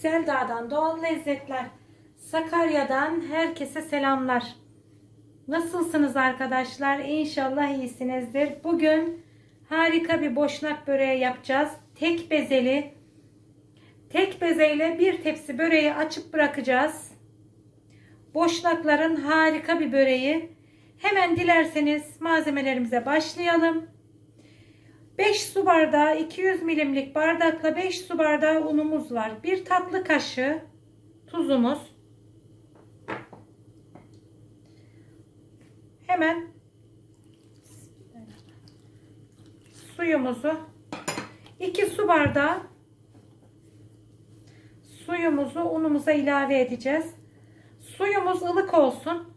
Selda'dan Doğal Lezzetler Sakarya'dan herkese selamlar. Nasılsınız arkadaşlar? İnşallah iyisinizdir. Bugün harika bir boşnak böreği yapacağız. Tek bezeli. Tek bezeyle bir tepsi böreği açıp bırakacağız. Boşnakların harika bir böreği. Hemen dilerseniz malzemelerimize başlayalım. 5 su bardağı 200 milimlik bardakla 5 su bardağı unumuz var. 1 tatlı kaşığı tuzumuz. Hemen suyumuzu 2 su bardağı suyumuzu unumuza ilave edeceğiz. Suyumuz ılık olsun.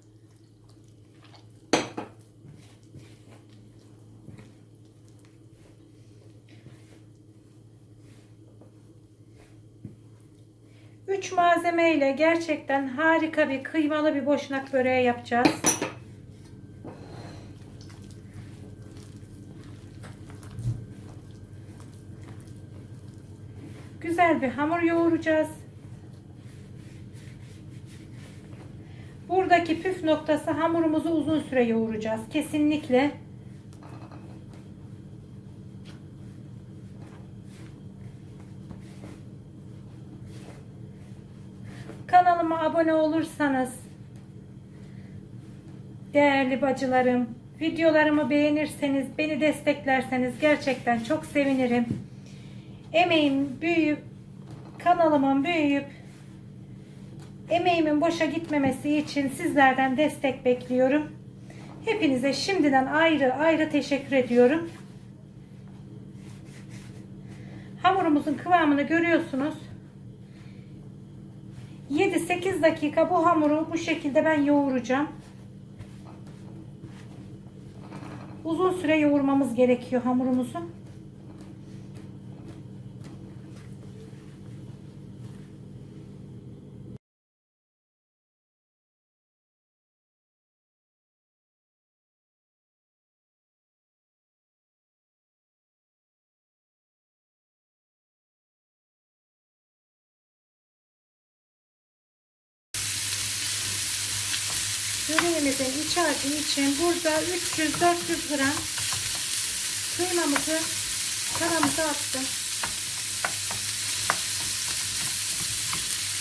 Üç malzeme ile gerçekten harika bir kıymalı bir boşnak böreği yapacağız. Güzel bir hamur yoğuracağız. Buradaki püf noktası hamurumuzu uzun süre yoğuracağız. Kesinlikle. Kanalıma abone olursanız değerli bacılarım, videolarımı beğenirseniz, beni desteklerseniz gerçekten çok sevinirim. Emeğim büyüyüp, kanalımın büyüyüp, emeğimin boşa gitmemesi için sizlerden destek bekliyorum. Hepinize şimdiden ayrı ayrı teşekkür ediyorum. Hamurumuzun kıvamını görüyorsunuz. 7-8 dakika bu hamuru bu şekilde ben yoğuracağım. Uzun süre yoğurmamız gerekiyor hamurumuzu. Böreğimizin iç harcı için burada 300-400 gram kıymamızı tavamıza attım.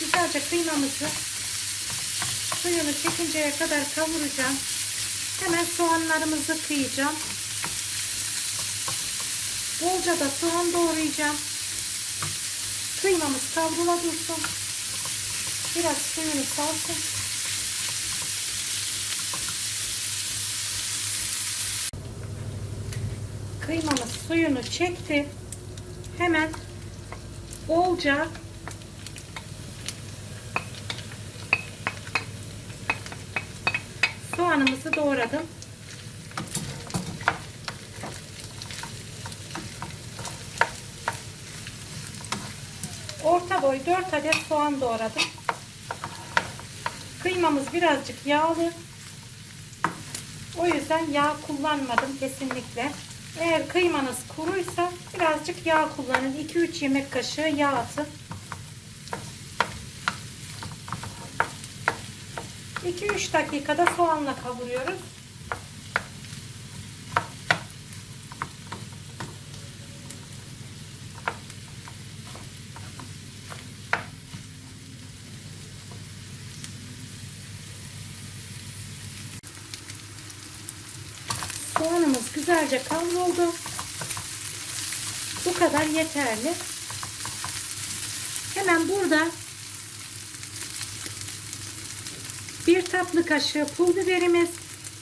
Güzelce kıymamızı suyunu çekinceye kadar kavuracağım. Hemen soğanlarımızı kıyacağım. Bolca da soğan doğrayacağım. Kıymamız kavrula dursun. Biraz suyunu salsın. Kıymamız suyunu çekti. Hemen bolca soğanımızı doğradım. Orta boy 4 adet soğan doğradım. Kıymamız birazcık yağlı. O yüzden yağ kullanmadım kesinlikle. Eğer kıymanız kuruysa birazcık yağ kullanın. 2-3 yemek kaşığı yağ atın. 2-3 dakikada soğanla kavuruyoruz. Güzelce kavruldu. Bu kadar yeterli. Hemen burada bir tatlı kaşığı pul biberimiz,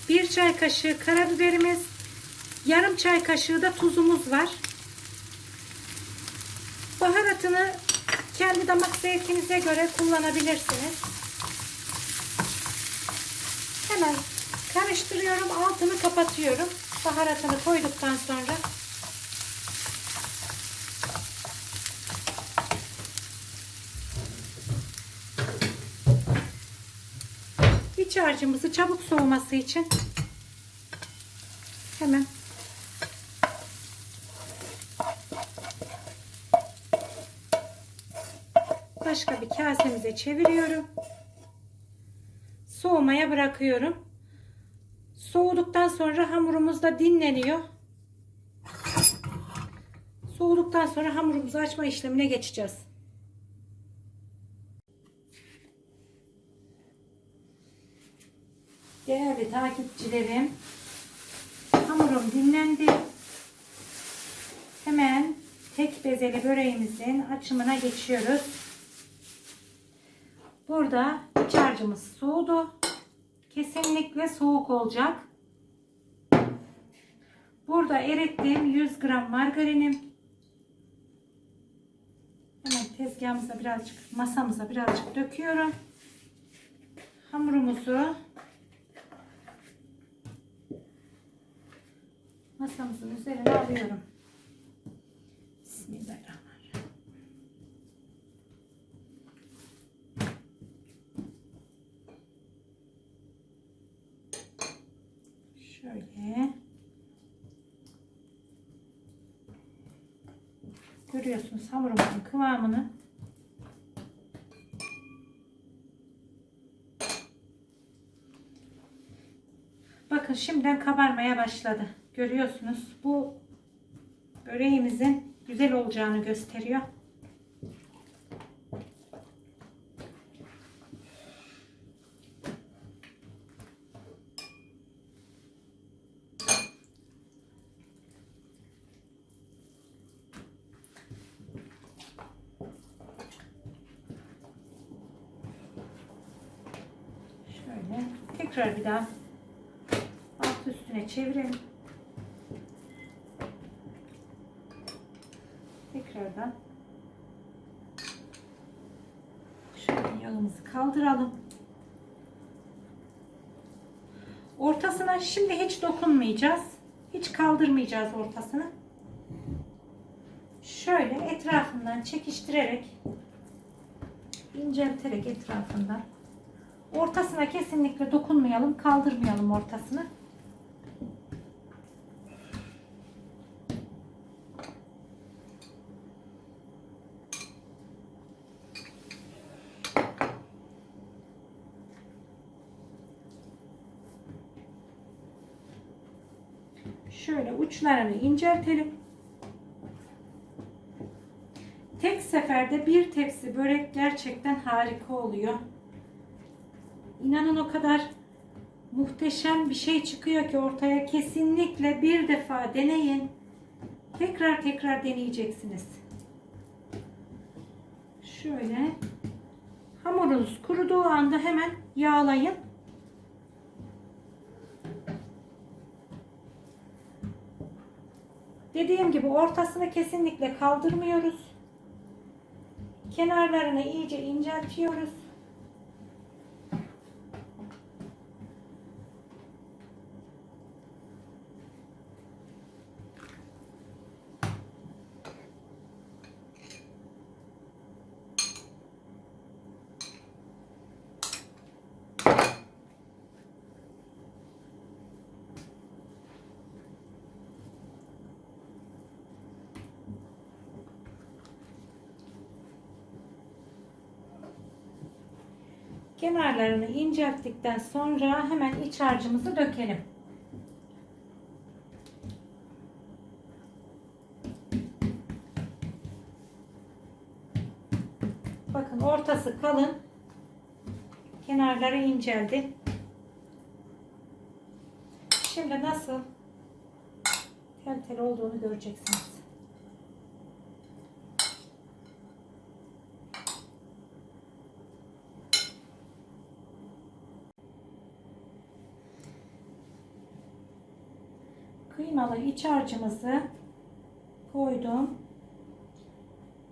bir çay kaşığı karabiberimiz, yarım çay kaşığı da tuzumuz var. Baharatını kendi damak zevkinize göre kullanabilirsiniz. Hemen karıştırıyorum altını kapatıyorum baharatını koyduktan sonra iç harcımızı çabuk soğuması için hemen başka bir kasemize çeviriyorum. Soğumaya bırakıyorum. Soğuduktan sonra hamurumuz da dinleniyor. Soğuduktan sonra hamurumuzu açma işlemine geçeceğiz. Değerli takipçilerim, hamurum dinlendi. Hemen tek bezeli böreğimizin açımına geçiyoruz. Burada iç harcımız soğudu. Kesinlikle soğuk olacak. Burada erittiğim 100 gram margarinim. Hemen tezgahımıza birazcık, masamıza birazcık döküyorum. Hamurumuzu masamızın üzerine alıyorum. Bismillahirrahmanirrahim. Şöyle. Görüyorsunuz hamurumuzun kıvamını. Bakın şimdiden kabarmaya başladı. Görüyorsunuz. Bu böreğimizin güzel olacağını gösteriyor. Şöyle tekrar bir daha alt üstüne çevirelim. Tekrardan şöyle yağımızı kaldıralım. Ortasına şimdi hiç dokunmayacağız. Hiç kaldırmayacağız ortasını. Şöyle etrafından çekiştirerek incelterek etrafından ortasına kesinlikle dokunmayalım, kaldırmayalım ortasını. Şöyle uçlarını inceltelim. Tek seferde bir tepsi börek gerçekten harika oluyor. İnanın o kadar muhteşem bir şey çıkıyor ki ortaya kesinlikle bir defa deneyin. Tekrar tekrar deneyeceksiniz. Şöyle hamurunuz kuruduğu anda hemen yağlayın. Dediğim gibi ortasını kesinlikle kaldırmıyoruz. Kenarlarını iyice inceltiyoruz. Kenarlarını incelttikten sonra hemen iç harcımızı dökelim. Bakın ortası kalın. Kenarları inceldi. Şimdi nasıl tel tel olduğunu göreceksiniz. Kıymalı iç harcımızı koydum.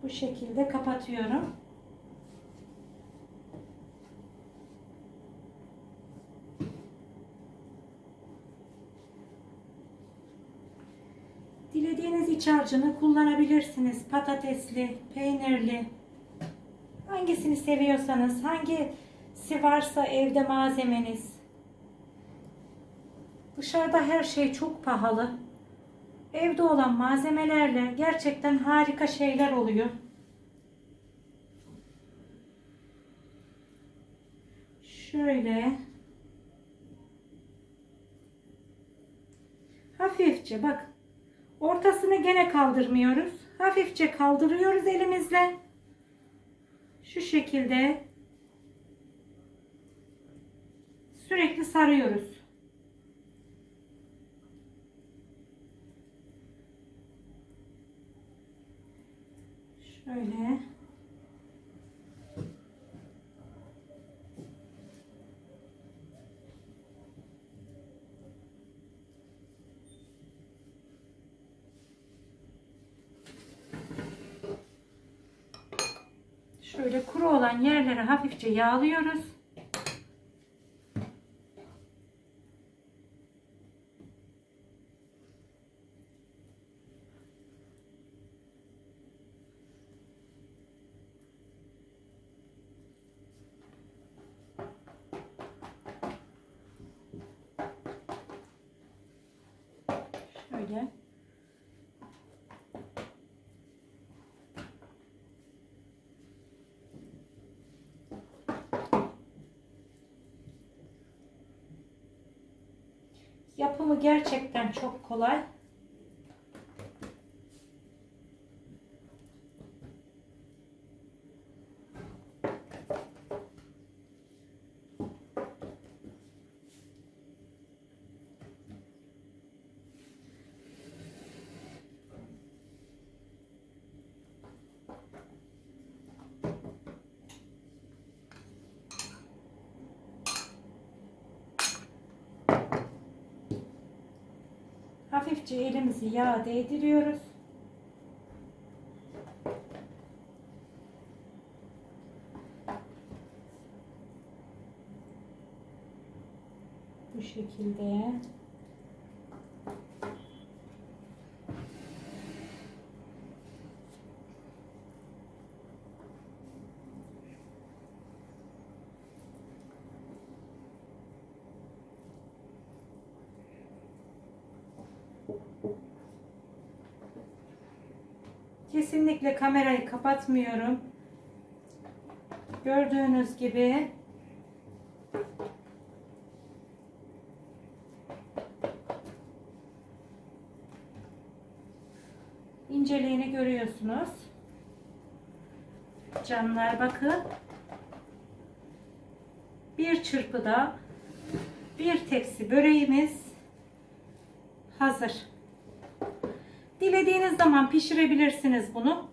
Bu şekilde kapatıyorum. Dilediğiniz iç harcını kullanabilirsiniz. Patatesli, peynirli. Hangisini seviyorsanız, hangisi varsa evde malzemeniz. Dışarıda her şey çok pahalı. Evde olan malzemelerle gerçekten harika şeyler oluyor. Şöyle. Hafifçe bak. Ortasını gene kaldırmıyoruz. Hafifçe kaldırıyoruz elimizle. Şu şekilde sürekli sarıyoruz. Şöyle. Şöyle kuru olan yerleri hafifçe yağlıyoruz. Şöyle. Yapımı gerçekten çok kolay. Hafifçe elimizi yağa değdiriyoruz. Bu şekilde. Kesinlikle kamerayı kapatmıyorum. Gördüğünüz gibi inceliğini görüyorsunuz. Canlar bakın. Bir çırpıda bir tepsi böreğimiz hazır. Dilediğiniz zaman pişirebilirsiniz bunu.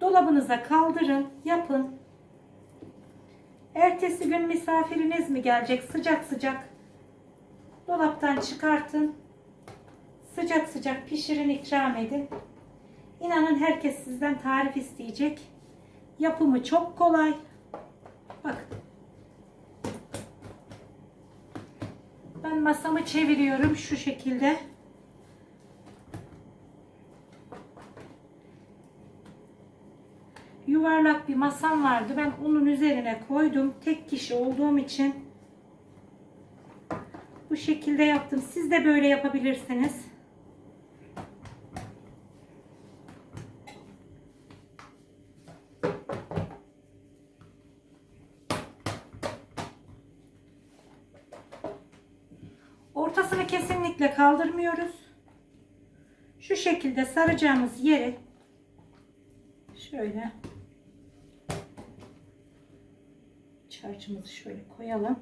Dolabınıza kaldırın, yapın. Ertesi gün misafiriniz mi gelecek sıcak sıcak dolaptan çıkartın. Sıcak sıcak pişirin, ikram edin. İnanın herkes sizden tarif isteyecek. Yapımı çok kolay. Bak. Ben masamı çeviriyorum şu şekilde. Yuvarlak bir masam vardı. Ben onun üzerine koydum. Tek kişi olduğum için bu şekilde yaptım. Siz de böyle yapabilirsiniz. Ortasını kesinlikle kaldırmıyoruz. Şu şekilde saracağımız yeri şöyle çarçımızı şöyle koyalım.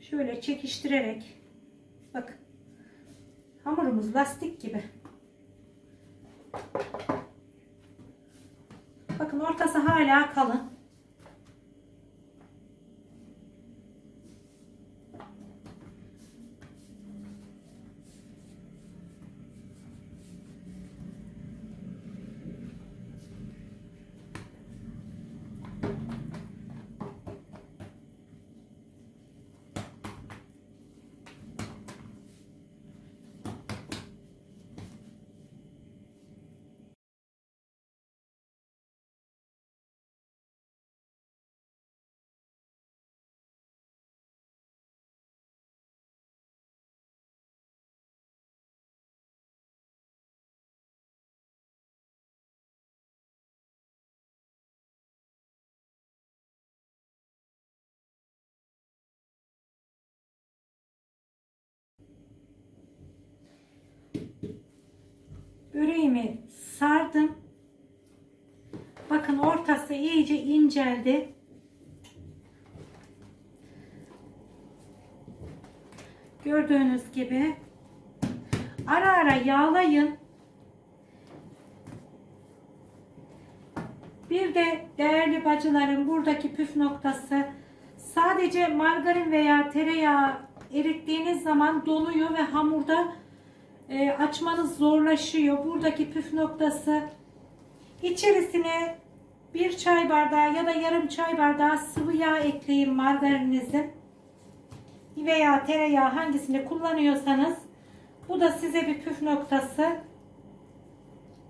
Şöyle çekiştirerek bak hamurumuz lastik gibi. Bakın ortası hala kalın. Böreğimi sardım. Bakın ortası iyice inceldi. Gördüğünüz gibi ara ara yağlayın. Bir de değerli bacılarım buradaki püf noktası sadece margarin veya tereyağı erittiğiniz zaman donuyor ve hamurda e, açmanız zorlaşıyor. Buradaki püf noktası içerisine bir çay bardağı ya da yarım çay bardağı sıvı yağ ekleyin margarininizin veya tereyağı hangisini kullanıyorsanız bu da size bir püf noktası.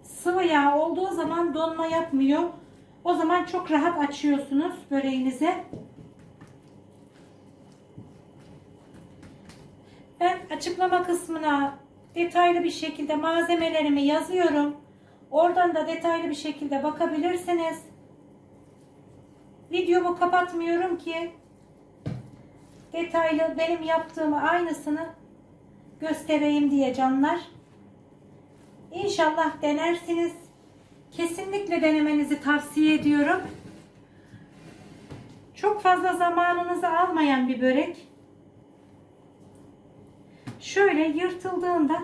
Sıvı yağ olduğu zaman donma yapmıyor. O zaman çok rahat açıyorsunuz böreğinize. Ben açıklama kısmına detaylı bir şekilde malzemelerimi yazıyorum. Oradan da detaylı bir şekilde bakabilirsiniz. Videomu kapatmıyorum ki detaylı benim yaptığımı aynısını göstereyim diye canlar. İnşallah denersiniz. Kesinlikle denemenizi tavsiye ediyorum. Çok fazla zamanınızı almayan bir börek. Şöyle yırtıldığında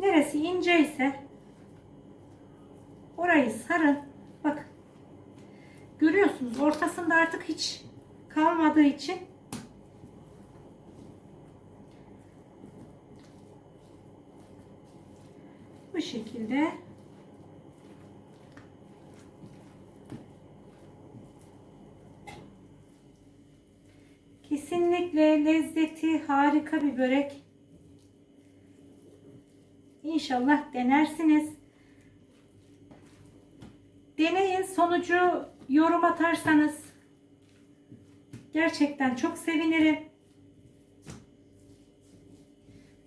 neresi ince ise orayı sarın. Bak. Görüyorsunuz ortasında artık hiç kalmadığı için bu şekilde kesinlikle lezzeti harika bir börek. İnşallah denersiniz. Deneyin sonucu yorum atarsanız gerçekten çok sevinirim.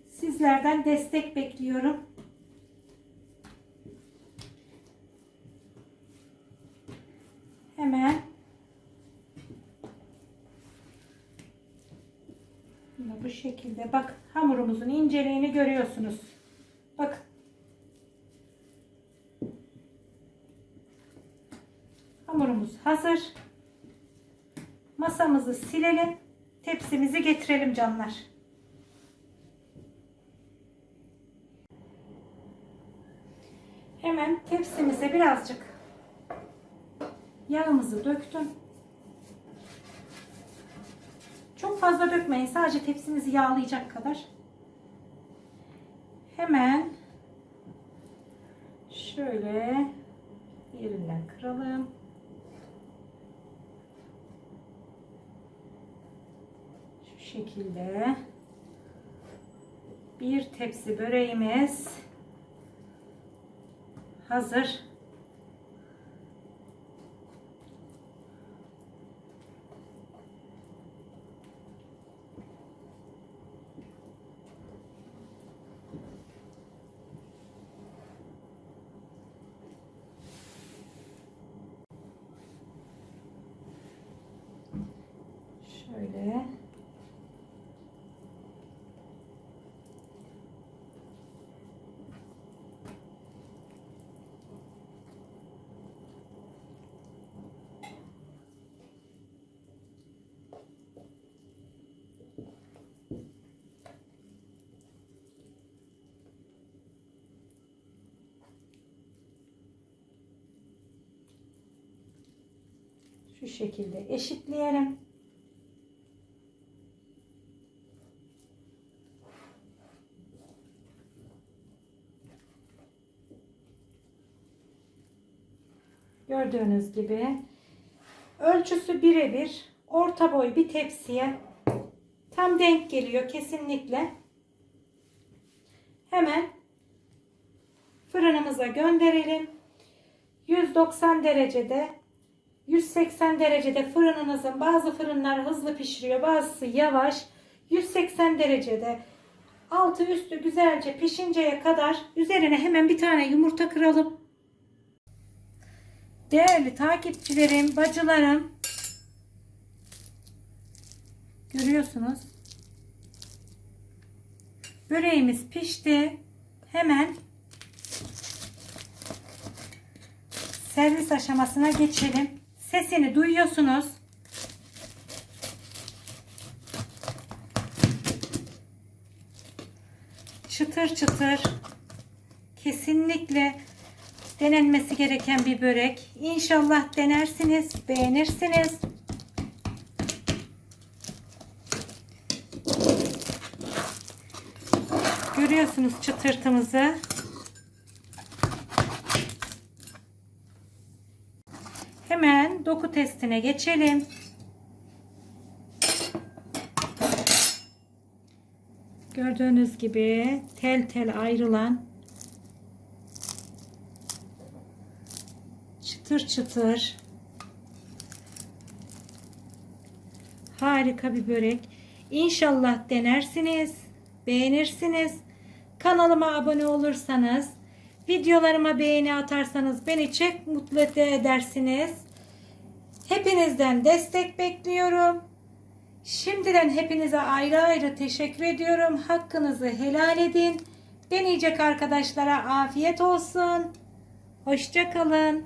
Sizlerden destek bekliyorum. Hemen bu şekilde bak hamurumuzun inceliğini görüyorsunuz. Bak. Hamurumuz hazır. Masamızı silelim. Tepsimizi getirelim canlar. Hemen tepsimize birazcık yağımızı döktüm. Çok fazla dökmeyin. Sadece tepsimizi yağlayacak kadar. Hemen şöyle yerinden kıralım. Şu şekilde bir tepsi böreğimiz hazır. Şöyle. Şu şekilde eşitleyelim. Gördüğünüz gibi ölçüsü birebir orta boy bir tepsiye tam denk geliyor kesinlikle. Hemen fırınımıza gönderelim. 190 derecede 180 derecede fırınınızın bazı fırınlar hızlı pişiriyor bazısı yavaş 180 derecede altı üstü güzelce pişinceye kadar üzerine hemen bir tane yumurta kıralım. Değerli takipçilerim, bacılarım. Görüyorsunuz. Böreğimiz pişti. Hemen servis aşamasına geçelim. Sesini duyuyorsunuz. Çıtır çıtır. Kesinlikle denenmesi gereken bir börek. İnşallah denersiniz, beğenirsiniz. Görüyorsunuz çıtırtımızı. Hemen doku testine geçelim. Gördüğünüz gibi tel tel ayrılan çıtır çıtır harika bir börek. İnşallah denersiniz, beğenirsiniz. Kanalıma abone olursanız, videolarıma beğeni atarsanız beni çok mutlu edersiniz. Hepinizden destek bekliyorum. Şimdiden hepinize ayrı ayrı teşekkür ediyorum. Hakkınızı helal edin. Deneyecek arkadaşlara afiyet olsun. Hoşça kalın.